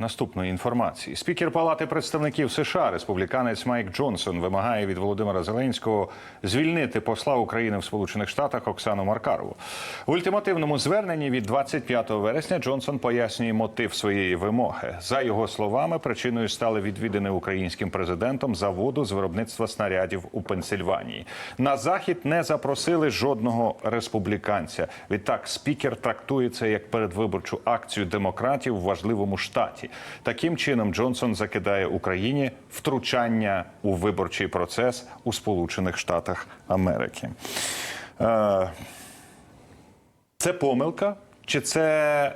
наступної інформації. Спікер Палати представників США, республіканець Майк Джонсон, вимагає від Володимира Зеленського звільнити посла України в Сполучених Штатах Оксану Маркарову. В ультимативному зверненні від 25 вересня Джонсон пояснює мотив своєї вимоги. За його словами, причиною стали відвідини українським президентом заводу з виробництва снарядів у Пенсильванії. На захід не запросили жодного республіканця. Відтак, спікер трактує це як передвиборчу акцію демократів в важливому штаті. Таким чином Джонсон закидає Україні втручання у виборчий процес у Сполучених Штатах Америки. Е, Це помилка чи це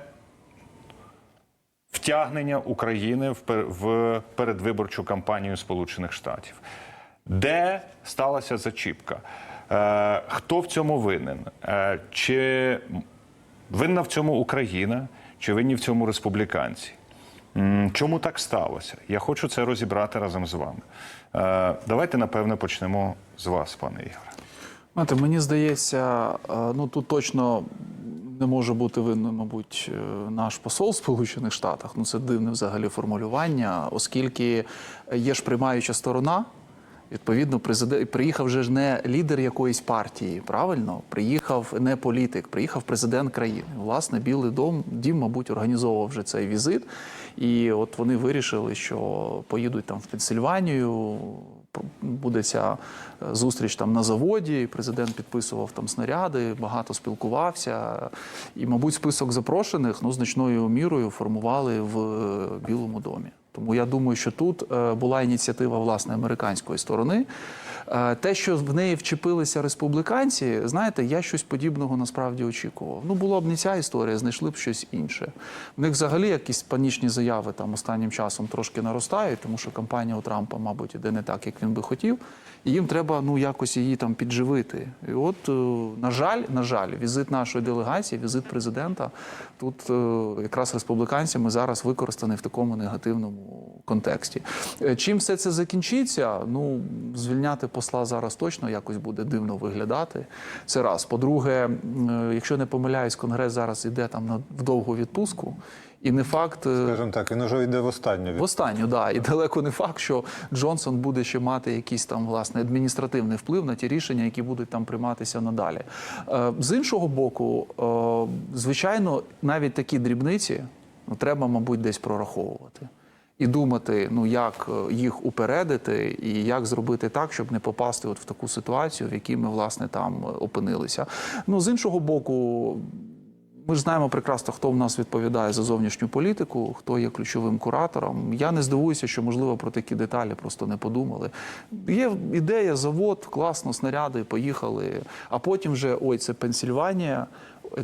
втягнення України в пер- в передвиборчу кампанію Сполучених Штатів? Де сталася зачіпка? Е, Хто в цьому винен? Е, Чи винна в цьому Україна, чи винні в цьому республіканці? Чому так сталося? Я хочу це розібрати разом з вами. Е, Давайте, напевно, почнемо з вас, пане Ігоре. Знаєте, мені здається, е, ну тут точно не може бути винним, мабуть, е, наш посол в Сполучених Штатах. Ну це дивне взагалі формулювання, оскільки є ж приймаюча сторона. Відповідно, президент приїхав же ж не лідер якоїсь партії, правильно? Приїхав не політик, приїхав президент країни. Власне, Білий дом дім, мабуть, організовував вже цей візит. І от вони вирішили, що поїдуть там в Пенсильванію. Буде ця е, зустріч там на заводі. Президент підписував там снаряди, багато спілкувався. І, мабуть, список запрошених ну, значною мірою формували в е, Білому домі. Тому я думаю, що тут е, була ініціатива власне американської сторони. Е, Те, що в неї вчепилися республіканці, знаєте, я щось подібного насправді очікував. Ну, була б не ця історія, знайшли б щось інше. В них взагалі якісь панічні заяви там останнім часом трошки наростають, тому що кампанія у Трампа, мабуть, іде не так, як він би хотів. І їм треба ну якось її там підживити. І от, е, на жаль, на жаль, візит нашої делегації, візит президента тут е, якраз республіканцями зараз використаний в такому негативному контексті. Е, Чим все це закінчиться? Ну звільняти посла зараз точно якось буде дивно виглядати. Це раз. По-друге, якщо не помиляюсь, конгрес зараз іде там на довгу відпустку. І не факт, е, Скажімо так, він уже йде в останню в останню, да, і далеко не факт, що Джонсон буде ще мати якийсь там власне адміністративний вплив на ті рішення, які будуть там прийматися надалі. Е, з іншого боку, е, звичайно, навіть такі дрібниці ну, треба, мабуть, десь прораховувати. І думати, ну як їх упередити, і як зробити так, щоб не попасти от в таку ситуацію, в якій ми власне там опинилися. Ну з іншого боку, ми ж знаємо прекрасно, хто в нас відповідає за зовнішню політику, хто є ключовим куратором. Я не здивуюся, що можливо про такі деталі просто не подумали. Є ідея, завод, класно, снаряди, поїхали. А потім вже ой, це Пенсільванія.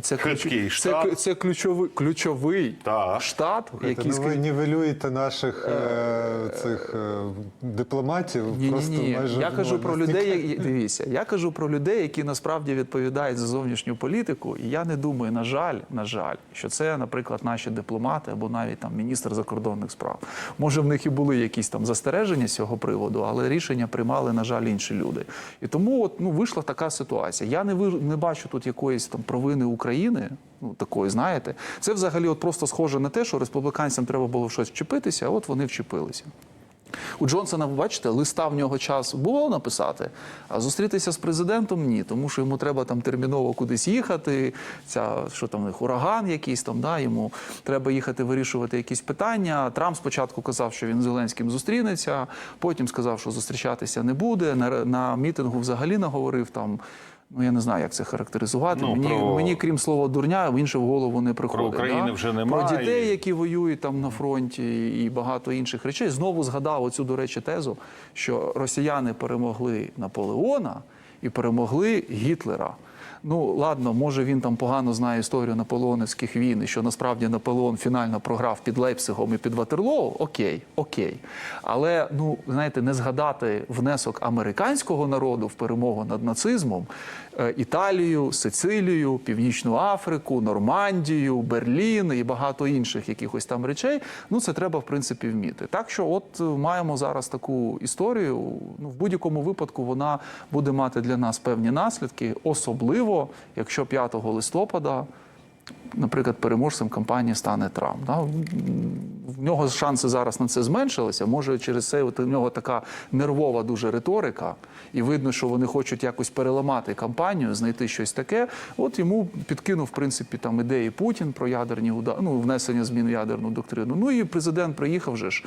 Це, Хиткий це, штат. це ключовий ключовий Так. штат, Який... який Ну, ви нівелюєте наших е, цих е, дипломатів. Ні, ні, просто ні. майже Я ну, кажу про людей. Дивіться, я кажу про людей, які насправді відповідають за зовнішню політику. І я не думаю, на жаль, на жаль, що це, наприклад, наші дипломати або навіть там міністр закордонних справ. Може, в них і були якісь там застереження з цього приводу, але рішення приймали, на жаль, інші люди. І тому от ну вийшла така ситуація. Я не вир- не бачу тут якоїсь там провини України. Ну, такої, знаєте, це взагалі от просто схоже на те, що республіканцям треба було щось вчепитися, а от вони вчепилися. У Джонсона, ви бачите, листа в нього час було написати, а зустрітися з президентом ні, тому що йому треба там терміново кудись їхати. Ця що там ураган якийсь там, да, йому треба їхати вирішувати якісь питання. Трамп спочатку казав, що він з Зеленським зустрінеться, потім сказав, що зустрічатися не буде. На, на мітингу взагалі наговорив там. Ну, я не знаю, як це характеризувати. Ну, мені, про- мені, крім слова дурня, інше в голову не приходить. України да? вже немає. Про дітей, які воюють там на фронті, і багато інших речей. Знову згадав оцю, до речі, тезу, що росіяни перемогли Наполеона і перемогли Гітлера. Ну ладно, може він там погано знає історію наполеонівських війн, і що насправді Наполеон фінально програв під Лейпцигом і під Ватерлоу. Окей, окей. Але ну знаєте, не згадати внесок американського народу в перемогу над нацизмом, е, Італію, Сицилію, Північну Африку, Нормандію, Берлін і багато інших якихось там речей. Ну це треба в принципі вміти. Так що, от е, маємо зараз таку історію. Ну в будь-якому випадку вона буде мати для нас певні наслідки, особливо якщо 5 листопада. наприклад, переможцем кампанії стане Трамп. Да? В нього шанси зараз на це зменшилися. Може, через це от у нього така нервова дуже риторика, і видно, що вони хочуть якось переламати кампанію, знайти щось таке. От йому підкинув, в принципі, там ідеї Путін про ядерні удари, ну, внесення змін в ядерну доктрину. Ну і президент приїхав же ж.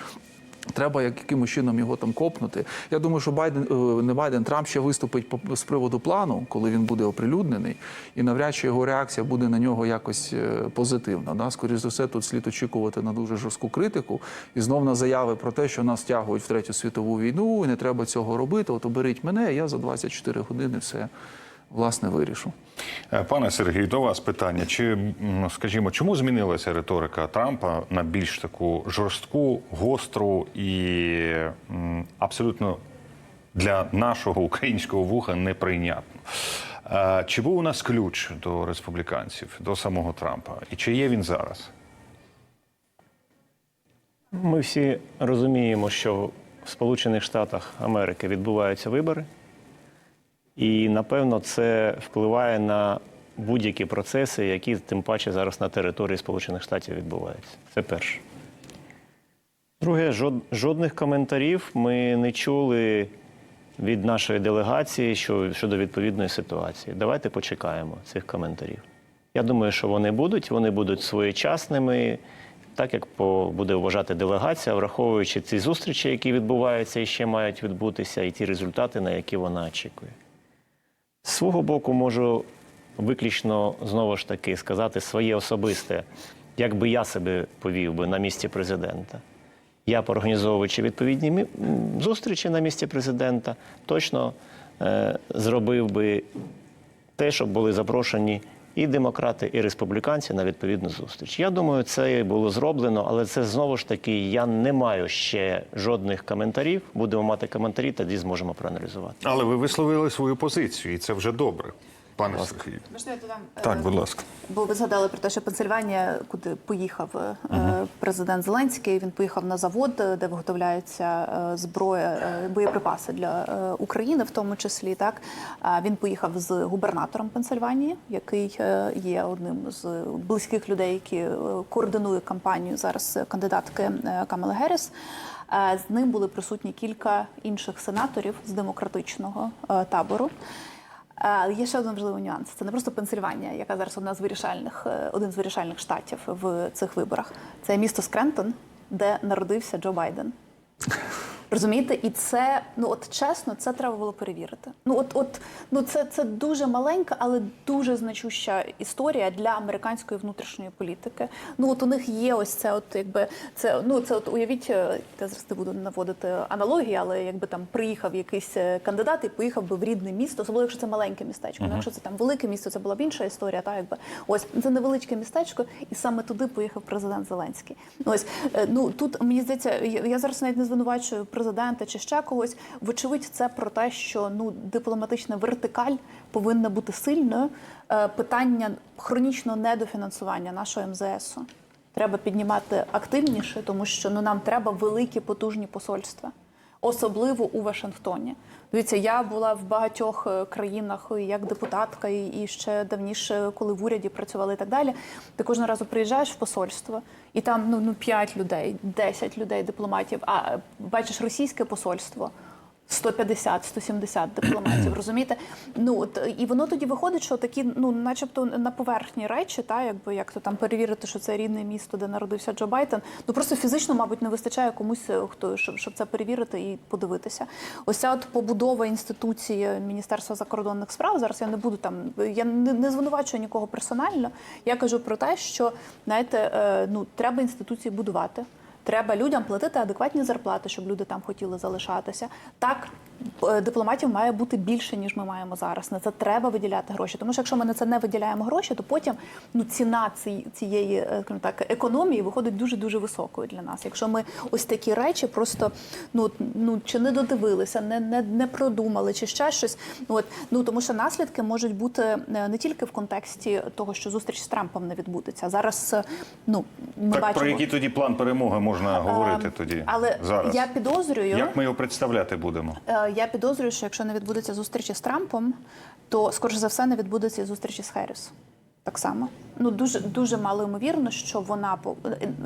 Треба якимось чином його там копнути. Я думаю, що Байден е, не Байден Трамп ще виступить з приводу плану, коли він буде оприлюднений, і навряд чи його реакція буде на нього якось е, позитивна. Да? Скоріше за все, тут слід очікувати на дуже жорстку критику і знов на заяви про те, що нас тягують в третю світову війну, і не треба цього робити. От оберіть мене, я за 24 години все власне вирішу. Е, Пане Сергію, до вас питання. Чи, скажімо, чому змінилася риторика Трампа на більш таку жорстку, гостру і абсолютно для нашого українського вуха неприйнятну? Е, Чи був у нас ключ до республіканців, до самого Трампа? І чи є він зараз? Ми всі розуміємо, що в Сполучених Штатах Америки відбуваються вибори, і напевно це впливає на будь-які процеси, які тим паче зараз на території Сполучених Штатів відбуваються. Це перше. Друге, жодних коментарів ми не чули від нашої делегації щодо відповідної ситуації. Давайте почекаємо цих коментарів. Я думаю, що вони будуть, вони будуть своєчасними, так як буде вважати делегація, враховуючи ці зустрічі, які відбуваються і ще мають відбутися, і ті результати, на які вона очікує. Свого боку, можу виключно знову ж таки сказати своє особисте, як би я себе повів би на місці президента. Я, організовуючи відповідні зустрічі на місці президента, точно е, зробив би те, щоб були запрошені і демократи, і республіканці на відповідну зустріч. Я думаю, це було зроблено, але це знову ж таки я не маю ще жодних коментарів. Будемо мати коментарі, тоді зможемо проаналізувати. Але ви висловили свою позицію, і це вже добре. Пане Сергію. Можна я додам? Так, Е, будь ласка. Бо ви згадали про те, що Пенсильванія, куди поїхав е, президент Зеленський. Він поїхав на завод, е, де виготовляється е, зброя, е, боєприпаси для е, України, в тому числі. Так він поїхав з губернатором Пенсильванії, який е, є одним з близьких людей, які е, координує кампанію зараз е, кандидатки е, Камали Герріс. Е, З ним були присутні кілька інших сенаторів з демократичного е, табору. Е, Є ще один важливий нюанс. Це не просто Пенсильванія, яка зараз одна з вирішальних, е, один з вирішальних штатів в цих виборах. Це місто Скрентон, де народився Джо Байден. Розумієте, і це ну от чесно, це треба було перевірити. Ну от, от ну це, це дуже маленька, але дуже значуща історія для американської внутрішньої політики. Ну от у них є ось це, от якби це ну це от уявіть, е, я зараз не буду наводити аналогії, але якби там приїхав якийсь е, кандидат і поїхав би в рідне місто, особливо якщо це маленьке містечко. Ну, якщо це там велике місто, це була б інша історія. Та якби ось це невеличке містечко, і саме туди поїхав президент Зеленський. Ось е, ну тут мені здається, я я зараз навіть не звинувачую президента чи ще когось. Вочевидь, це про те, що ну дипломатична вертикаль повинна бути сильною. Е, Питання хронічного недофінансування нашого МЗСу треба піднімати активніше, тому що ну нам треба великі потужні посольства особливо у Вашингтоні. Дивіться, я була в багатьох е, країнах як депутатка, і ще давніше, коли в уряді працювали і так далі. Ти кожного разу приїжджаєш в посольство, і там ну, ну 5 людей, 10 людей, дипломатів. А бачиш російське посольство. 150-170 дипломатів, розумієте? Ну от і воно тоді виходить, що такі, ну, начебто, на поверхні речі, та якби як то там перевірити, що це рідне місто, де народився Джо Байден. Ну просто фізично, мабуть, не вистачає комусь, е, хто щоб, щоб це перевірити і подивитися. Ось ця от побудова інституції Міністерства закордонних справ. Зараз я не буду там, я не, не звинувачую нікого персонально. Я кажу про те, що знаєте, е, ну треба інституції будувати. Треба людям платити адекватні зарплати, щоб люди там хотіли залишатися. Так, дипломатів має бути більше, ніж ми маємо зараз. На це треба виділяти гроші. Тому що якщо ми на це не виділяємо гроші, то потім ну ціна ці- цієї е, так економії виходить дуже дуже високою для нас. Якщо ми ось такі речі просто ну ну чи не додивилися, не не, не продумали, чи ще щось. Ну, От ну тому що наслідки можуть бути е, не тільки в контексті того, що зустріч з Трампом не відбудеться. Зараз е, ну ми Так бачимо про який тоді план перемоги можна говорити Ем, тоді? Але зараз? я підозрюю, Як ми його представляти будемо? Я підозрюю, що якщо не відбудеться зустрічі з Трампом, то скоріш за все не відбудеться зустрічі з Херріс. Так само. ну дуже дуже мало ймовірно, що вона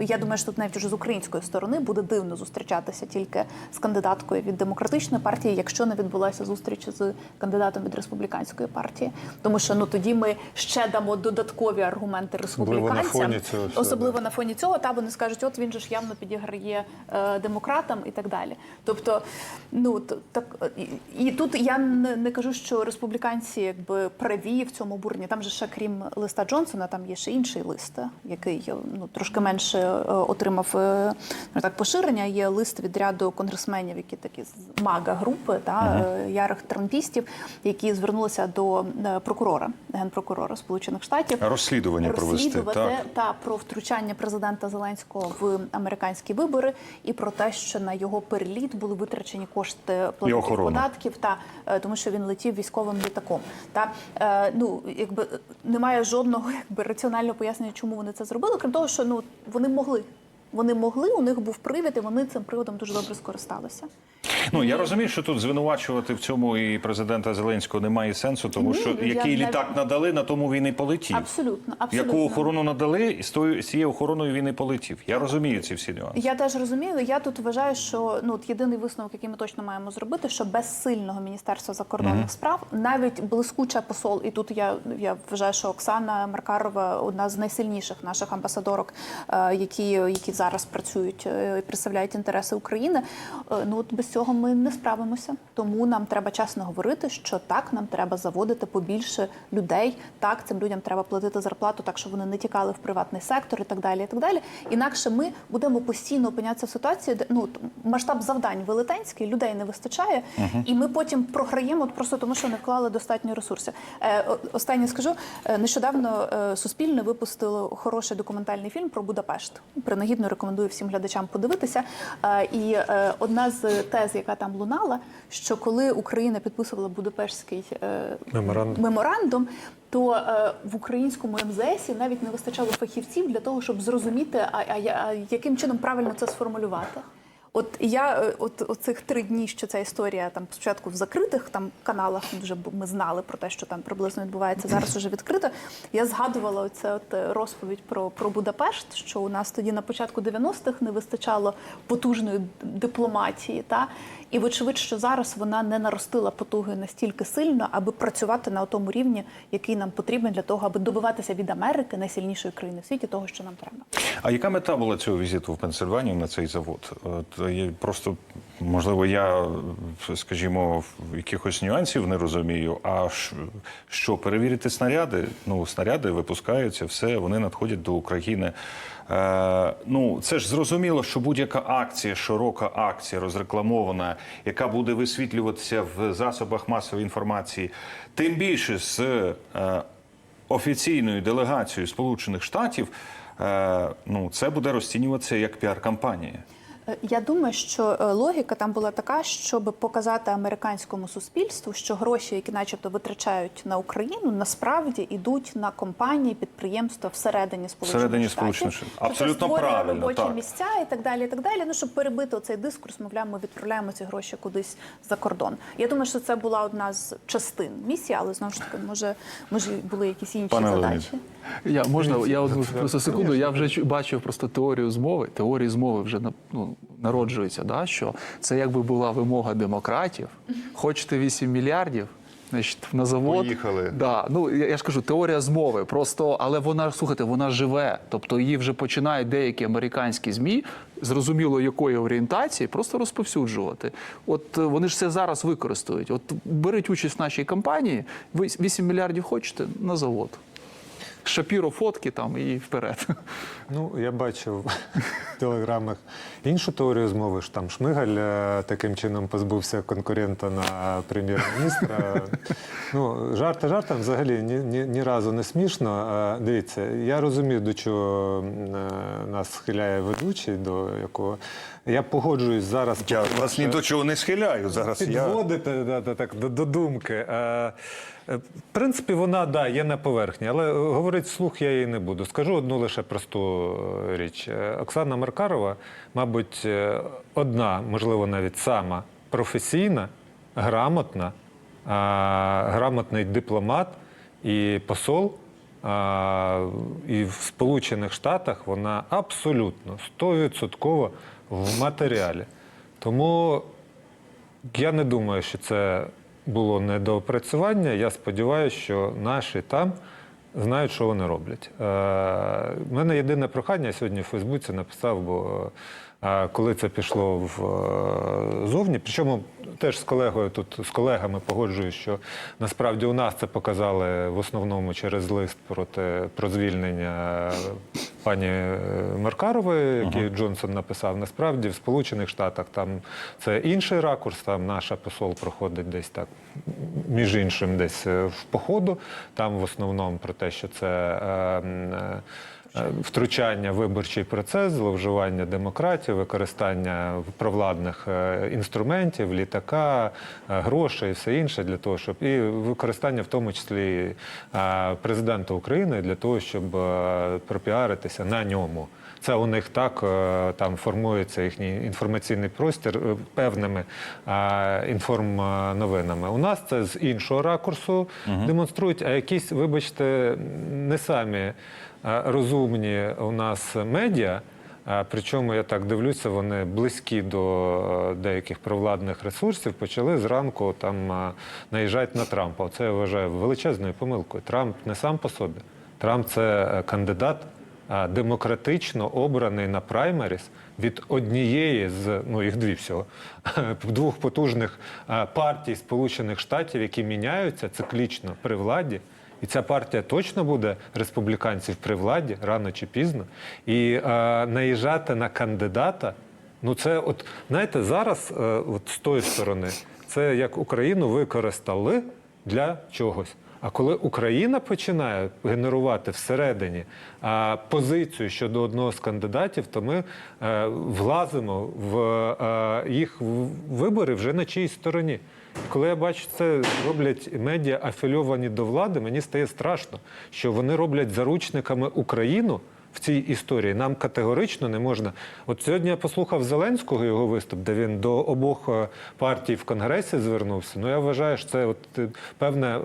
я думаю, що тут навіть уже з української сторони буде дивно зустрічатися тільки з кандидаткою від демократичної партії, якщо не відбулася зустріч з кандидатом від республіканської партії. Тому що ну тоді ми ще дамо додаткові аргументи на республіканцям, фоні цього особливо на фоні цього, та вони скажуть, от він же ж явно підіграє е, демократам і так далі. Тобто, ну так і, і тут я не, не кажу, що республіканці якби праві в цьому бурні. Там же ще крім листа Джонсона, там є ще інший лист, який ну трошки менше е, отримав е, так поширення. Є лист від ряду конгресменів, які такі з мага групи та е, ярих трампістів, які звернулися до е, прокурора, генпрокурора Сполучених Штатів. Розслідування провести, так. та про втручання президента Зеленського в американські вибори і про те, що на його переліт були витрачені кошти платників податків, та е, тому, що він летів військовим літаком. Та е, ну якби е, немає жодного якби раціонального пояснення, чому вони це зробили, крім того, що ну вони могли. Вони могли, у них був привід, і вони цим приводом дуже добре скористалися. Ну я розумію, що тут звинувачувати в цьому і президента Зеленського немає сенсу, тому Ні, що я який навіть- літак надали, на тому він і полетів. Абсолютно, абсолютно. Яку охорону надали, і з тою з цією охороною він і полетів. Я розумію ці всі нюанси. Я теж розумію. Я тут вважаю, що ну от єдиний висновок, який ми точно маємо зробити, що без сильного міністерства закордонних справ навіть блискуча посол, і тут я, я вважаю, що Оксана Маркарова одна з найсильніших наших амбасадорок, е, які, які зараз працюють е, і представляють інтереси України. е, Ну от без цього ми не справимося. Тому нам треба чесно говорити, що так нам треба заводити побільше людей. Так, цим людям треба платити зарплату, так щоб вони не тікали в приватний сектор і так далі. І так далі. Інакше ми будемо постійно опинятися в ситуації, де ну масштаб завдань велетенський, людей не вистачає, і ми потім програємо просто тому, що не вклали достатньо ресурсів. Е, останнє скажу е, нещодавно Суспільне випустило хороший документальний фільм про Будапешт. Принагідно рекомендую всім глядачам подивитися. Е, і е, одна з тез, яка там лунала, що коли Україна підписувала Будапештський е, Меморандум. меморандум, то е, в українському МЗСі навіть не вистачало фахівців для того, щоб зрозуміти, а, а, а яким чином правильно це сформулювати. От я е, от оцих три дні, що ця історія там спочатку в закритих там каналах вже б- ми знали про те, що там приблизно відбувається. Зараз уже відкрито. Я згадувала оце от е, розповідь про, про Будапешт, що у нас тоді на початку 90-х не вистачало потужної дипломатії. Та і вочевидь, що зараз вона не наростила потуги настільки сильно, аби працювати на тому рівні, який нам потрібен для того, аби добиватися від Америки найсильнішої країни в світі, того, що нам треба. А яка мета була цього візиту в Пенсильванію на цей завод? От я просто можливо, я скажімо, якихось нюансів не розумію. А що перевірити снаряди? Ну, снаряди випускаються, все вони надходять до України. Е, ну, це ж зрозуміло, що будь-яка акція, широка акція, розрекламована, яка буде висвітлюватися в засобах масової інформації, тим більше з е, офіційною делегацією Сполучених Штатів, е, ну це буде розцінюватися як піар-кампанія. Е, Я думаю, що е, логіка там була така, щоб показати американському суспільству, що гроші, які, начебто, витрачають на Україну, насправді йдуть на компанії, підприємства всередині сполучених Всередині штатів. Штатів. Що це Абсолютно правильно, робочі так. місця і так далі. І так далі. Ну щоб перебити цей дискурс, мовляв, ми відправляємо ці гроші кудись за кордон. Я думаю, що це була одна з частин місії, але знову ж таки, може, може були якісь інші Пане Леонід. задачі. Я можна я одну просто секунду. Я вже чу- бачив просто теорію змови. Теорії змови вже на- ну, народжуються. Да, що це якби була вимога демократів. Хочете 8 мільярдів. Значить, на завод Поїхали. Да, ну я, я ж кажу, теорія змови. Просто, але вона слухайте, вона живе. Тобто її вже починають деякі американські змі, зрозуміло якої орієнтації, просто розповсюджувати. От е, вони ж це зараз використовують. От беріть участь в нашій кампанії. Ви 8 мільярдів хочете на завод. Шапіро фотки там і вперед. Ну, я бачив в телеграмах іншу теорію змови, що там Шмигаль е, таким чином позбувся конкурента на прем'єр-міністра. Ну, жарти жартом взагалі ні, ні, ні разу не смішно. Е, Дивіться, я розумію, до чого е, нас схиляє ведучий, до якого я погоджуюсь зараз. Я вас ні до чого не схиляю. Зараз Підводите да, так, до, до думки. Е, в принципі, вона да, є на поверхні, але е, говорити вслух я її не буду. Скажу одну лише просту е, річ. Оксана Маркарова, мабуть, одна, можливо, навіть сама професійна, грамотна, грамотний дипломат і посол і в Сполучених Штатах вона абсолютно 100% в матеріалі. Тому я не думаю, що це було недоопрацювання. Я сподіваюся, що наші там знають, що вони роблять. Е, У мене єдине прохання я сьогодні в Фейсбуці написав, бо е, коли це пішло в е, причому теж з колегою тут з колегами погоджуюсь, що насправді у нас це показали в основному через лист проти про звільнення пані е, Маркарової, який Джонсон написав. Насправді в Сполучених Штатах там це інший ракурс. Там наша посол проходить десь так, між іншим, десь е, в походу. Там в основному про те, що це. е, е, е, Втручання в виборчий процес, зловживання демократії, використання провладних е, інструментів, літака, е, грошей і все інше для того, щоб і використання в тому числі е, президента України для того, щоб е, пропіаритися на ньому. Це у них так е, там формується їхній інформаційний простір е, певними е, інформновинами. У нас це з іншого ракурсу демонструють, а якісь, вибачте, не самі е, розумні у нас медіа. Причому я так дивлюся, вони близькі до е, деяких провладних ресурсів, почали зранку там наїжджати на Трампа. Оце я вважаю величезною помилкою. Трамп не сам по собі. Трамп це е, кандидат демократично обраний на праймеріс від однієї з ну їх дві всього двох потужних партій Сполучених Штатів, які міняються циклічно при владі. І ця партія точно буде республіканців при владі рано чи пізно. І е, наїжджати на кандидата. Ну, це от знаєте, зараз, е, от з тої сторони, це як Україну використали для чогось. А коли Україна починає генерувати всередині а, позицію щодо одного з кандидатів, то ми е, влазимо в е, їх вибори вже на чиїй стороні. Коли я бачу, це роблять медіа афільовані до влади, мені стає страшно, що вони роблять заручниками Україну в цій історії. Нам категорично не можна. От сьогодні я послухав Зеленського його виступ, де він до обох е, партій в Конгресі звернувся. Ну я вважаю, що це от е, певне,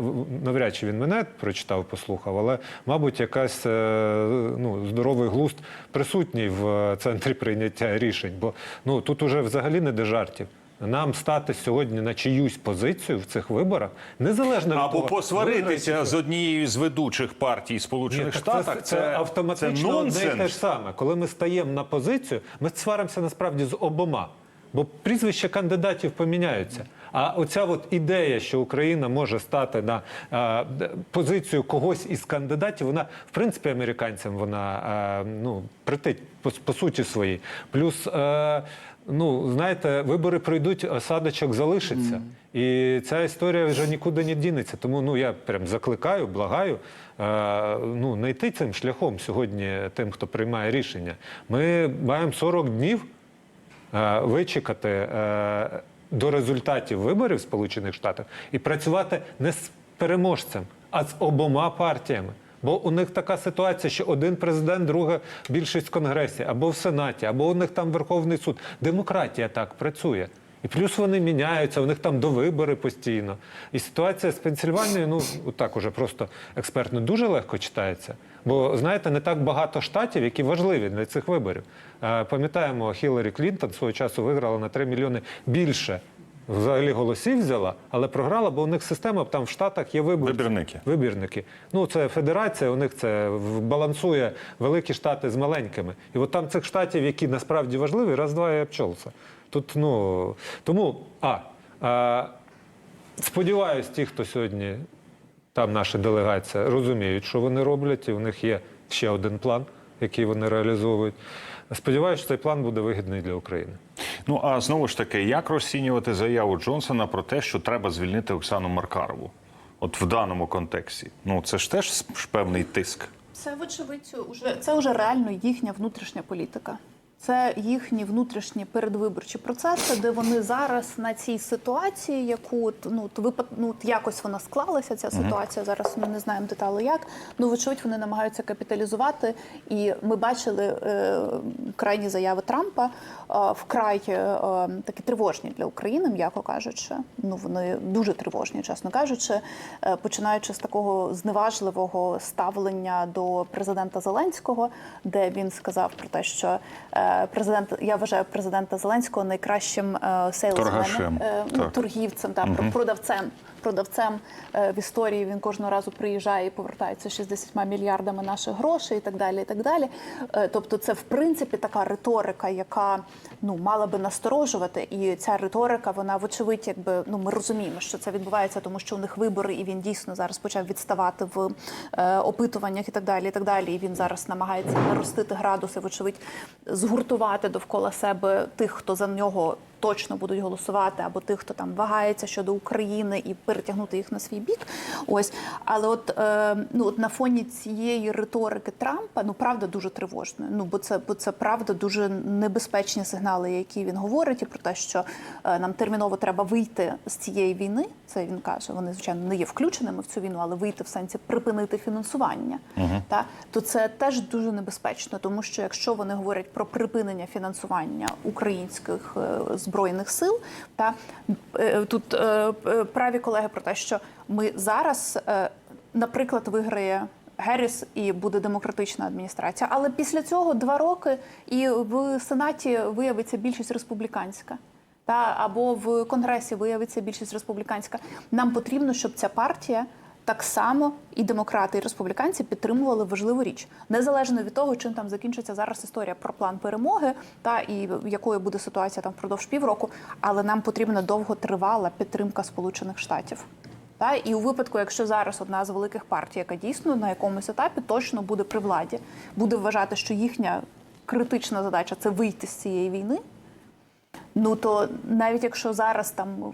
навряд чи він мене прочитав, послухав, але мабуть, якась е, ну, здоровий глузд присутній в центрі прийняття рішень. Бо ну тут уже взагалі не до жартів. Нам стати сьогодні на чиюсь позицію в цих виборах, незалежно від Або того, посваритися з однією з ведучих партій Сполучених ні, так це, це автоматично це одне і те ж саме. Коли ми стаємо на позицію, ми сваримося насправді з обома. Бо прізвища кандидатів поміняються. А оця от ідея, що Україна може стати на е, позицію когось із кандидатів, вона в принципі американцям вона е, ну притить по, по суті своїй. Плюс, е, ну знаєте, вибори пройдуть, осадочок залишиться. І ця історія вже нікуди не дінеться. Тому ну я прям закликаю, благаю. е, Ну, не йти цим шляхом сьогодні тим, хто приймає рішення. Ми маємо 40 днів е, вичекати е, до результатів виборів в Сполучених Штатах і працювати не з переможцем, а з обома партіями. Бо у них така ситуація, що один президент, друга більшість в Конгресі, або в Сенаті, або у них там Верховний суд. Демократія так працює. І плюс вони міняються, у них там довибори постійно. І ситуація з Пенсільванією, ну так уже просто експертно дуже легко читається. Бо знаєте, не так багато штатів, які важливі для цих виборів. Е, Пам'ятаємо, Хіларі Клінтон свого часу виграла на 3 мільйони більше. Взагалі голосів взяла, але програла, бо у них система там в Штатах є виборці. Вибірники. Вибірники. Ну, це федерація, у них це балансує великі штати з маленькими. І от там цих штатів, які насправді важливі, раз-два і обчолся. Тут, ну, тому, а, а сподіваюсь, ті, хто сьогодні, там наша делегація, розуміють, що вони роблять, і в них є ще один план, який вони реалізовують. Сподіваюся, що цей план буде вигідний для України. Ну а знову ж таки, як розцінювати заяву Джонсона про те, що треба звільнити Оксану Маркарову? От в даному контексті. Ну це ж теж певний тиск. Це вочевидь уже це вже реально їхня внутрішня політика. Це їхні внутрішні передвиборчі процеси, де вони зараз на цій ситуації, яку ну, випад, ну, якось вона склалася, ця ситуація. Зараз ми не знаємо деталі як. Ну, вочевидь, вони намагаються капіталізувати. І ми бачили е, крайні заяви Трампа е, вкрай е, такі тривожні для України, м'яко кажучи. Ну, вони дуже тривожні, чесно кажучи, е, починаючи з такого зневажливого ставлення до президента Зеленського, де він сказав про те, що е, президент, я вважаю президента Зеленського найкращим е, сейлсменом, Торгашем, е, ну, торгівцем, та, продавцем. Продавцем е, в історії він кожного разу приїжджає і повертається з 60 мільярдами наших грошей і так далі. І так далі. Е, Тобто, це в принципі така риторика, яка ну мала би насторожувати. І ця риторика, вона вочевидь, якби ну ми розуміємо, що це відбувається, тому що у них вибори, і він дійсно зараз почав відставати в е, опитуваннях і так далі. І так далі. І він зараз намагається наростити градуси, вочевидь, згуртувати довкола себе тих, хто за нього точно будуть голосувати, або тих, хто там вагається щодо України і перетягнути їх на свій бік. Ось, але от е, ну от на фоні цієї риторики Трампа, ну правда дуже тривожною. Ну бо це бо це правда дуже небезпечні сигнали, які він говорить, і про те, що е, нам терміново треба вийти з цієї війни. Це він каже. Вони звичайно не є включеними в цю війну, але вийти в сенсі припинити фінансування. Та то це теж дуже небезпечно, тому що якщо вони говорять про припинення фінансування українських е, збройних сил, та е, тут е, е, праві колеги про те, що ми зараз, наприклад, виграє. Герріс і буде демократична адміністрація, але після цього два роки і в сенаті виявиться більшість республіканська. Та або в конгресі виявиться більшість республіканська. Нам потрібно, щоб ця партія так само і демократи, і республіканці підтримували важливу річ, незалежно від того, чим там закінчиться зараз історія про план перемоги, та і якою буде ситуація там впродовж півроку. Але нам потрібна довготривала підтримка Сполучених Штатів. Та і у випадку, якщо зараз одна з великих партій, яка дійсно на якомусь етапі точно буде при владі, буде вважати, що їхня критична задача це вийти з цієї війни. Ну то навіть якщо зараз там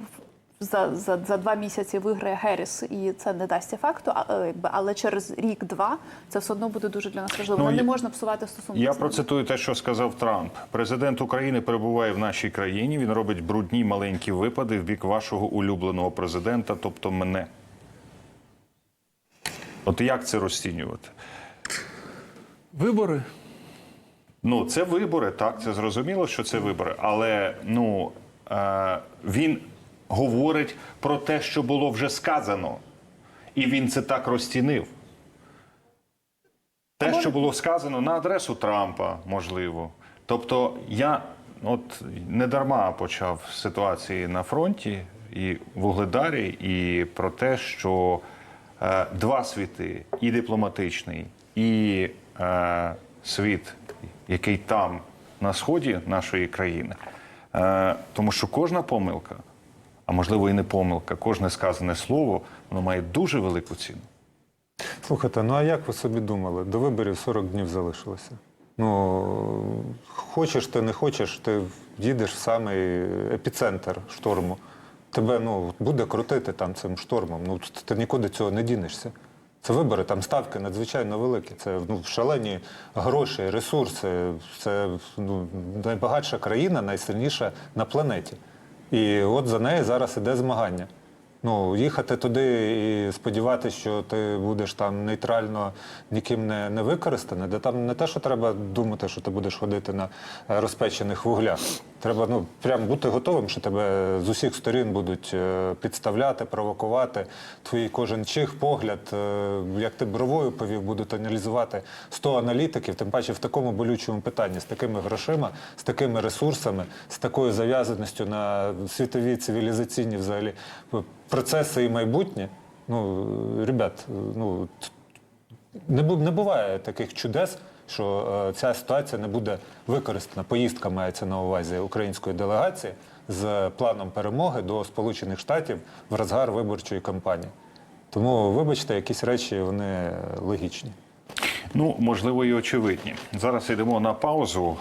за, за, за два місяці виграє Герріс і це не дасть ефекту, е, але через рік-два це все одно буде дуже для нас важливо. Ну, Ну, не можна псувати стосунки. Я процитую те, що сказав Трамп. Президент України перебуває в нашій країні. Він робить брудні маленькі випади в бік вашого улюбленого президента, тобто мене. От як це розцінювати? Вибори. Ну, це вибори, так, це зрозуміло, що це вибори. Але ну, е, він говорить про те, що було вже сказано. І він це так розцінив. Те, що було сказано на адресу Трампа, можливо. Тобто, я от не дарма почав з ситуації на фронті і в Угледарі, і про те, що е, два світи, і дипломатичний, і е, світ, який там на сході нашої країни. Е, тому що кожна помилка, а можливо і не помилка, кожне сказане слово, воно має дуже велику ціну. Слухайте, ну а як ви собі думали? До виборів 40 днів залишилося. Ну, хочеш ти, не хочеш, ти їдеш в самий епіцентр шторму. Тебе ну, буде крутити там цим штормом. Ну, ти нікуди цього не дінешся. Це вибори, там ставки надзвичайно великі. Це ну, шалені гроші, ресурси. Це ну, найбагатша країна, найсильніша на планеті. І от за неї зараз іде змагання. Ну, їхати туди і сподіватися, що ти будеш там нейтрально ніким не, не використаний, де там не те, що треба думати, що ти будеш ходити на розпечених вуглях. Треба ну, прям бути готовим, що тебе з усіх сторін будуть е, підставляти, провокувати. Твій кожен чих, погляд, е, як ти бровою повів, будуть аналізувати 100 аналітиків, тим паче в такому болючому питанні, з такими грошима, з такими ресурсами, з такою зав'язаністю на світові цивілізаційні взагалі процеси і майбутнє. Ну, ребят, ну не буває таких чудес, що е, ця ситуація не буде використана. Поїздка мається на увазі української делегації з планом перемоги до Сполучених Штатів в розгар виборчої кампанії. Тому, вибачте, якісь речі вони логічні. Ну, можливо, і очевидні. Зараз йдемо на паузу.